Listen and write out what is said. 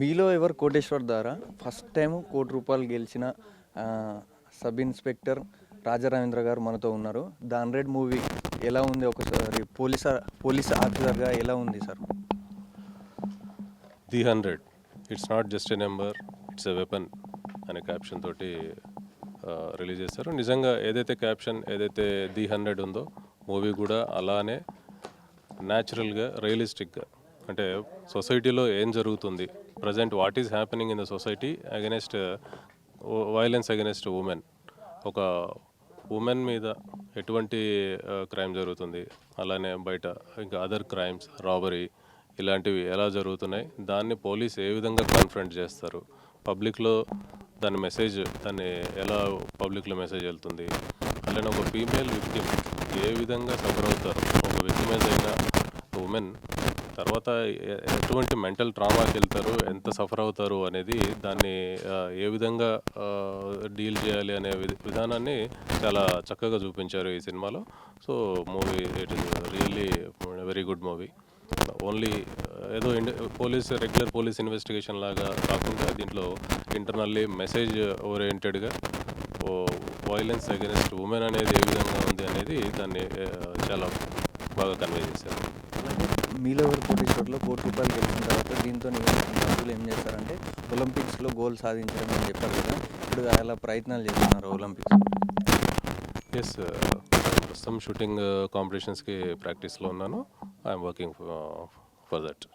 మీలో ఎవరు కోటేశ్వర్ ద్వారా ఫస్ట్ టైం కోటి రూపాయలు గెలిచిన సబ్ ఇన్స్పెక్టర్ రాజారామేంద్ర గారు మనతో ఉన్నారు. ద హండ్రెడ్ మూవీ ఎలా ఉంది ఒకసారి? పోలీస్ పోలీస్ ఆఫీసర్గా ఎలా ఉంది sir? The hundred. It's not just a number it's a weapon అనే క్యాప్షన్ తోటి రిలీజ్ చేశారు. నిజంగా ఏదైతే క్యాప్షన్ ఏదైతే ది హండ్రెడ్ ఉందో మూవీ కూడా అలానే న్యాచురల్గా రియలిస్టిక్గా అంటే సొసైటీలో ఏం జరుగుతుంది? Present what is happening in the society against violence against women. ఒక ఉమెన్ మీద ఎటువంటి క్రైమ్ జరుగుతుంది? అలానే బయట ఇంకా అదర్ క్రైమ్స్ రాబరీ ఇలాంటివి ఎలా జరుగుతున్నాయి? దాన్ని పోలీస్ ఏ విధంగా కాన్ఫరెంట్ చేస్తారు? పబ్లిక్లో దాని మెసేజ్ దాన్ని ఎలా పబ్లిక్లో మెసేజ్ వెళ్తుంది? అలానే ఒక ఫీమేల్ విక్టిమ్ ఏ విధంగా సఫర్ అవుతారు? ఒక విక్టిమైజ్ అయిన ఉమెన్ తర్వాత ఎటువంటి మెంటల్ ట్రామాకి వెళ్తారు ఎంత సఫర్ అవుతారు అనేది దాన్ని ఏ విధంగా డీల్ చేయాలి అనే విధానాన్ని చాలా చక్కగా చూపించారు ఈ సినిమాలో. So movie it is really very good movie. Only ఏదో పోలీస్ రెగ్యులర్ పోలీస్ ఇన్వెస్టిగేషన్ లాగా కాకుండా దీంట్లో ఇంటర్నల్లీ మెసేజ్ ఓరియంటెడ్గా వైలెన్స్ అగెన్స్ట్ ఉమెన్ అనేది ఏ విధంగా ఉంది అనేది దాన్ని చాలా బాగా కన్వే చేశారు. అలాగే మీలో ఎవరు కోటేశ్వర్లో కోటి రూపాయలు గెలిచిన తర్వాత దీంతో డబ్బులు ఏం చేస్తారంటే ఒలింపిక్స్లో గోల్ సాధించడం అని చెప్పారు కదా. ఇప్పుడు అలా ప్రయత్నాలు చేస్తున్నారు ఒలింపిక్స్. ఎస్ ప్రస్తుతం షూటింగ్ కాంపిటీషన్స్కి ప్రాక్టీస్లో ఉన్నాను. I'm working for that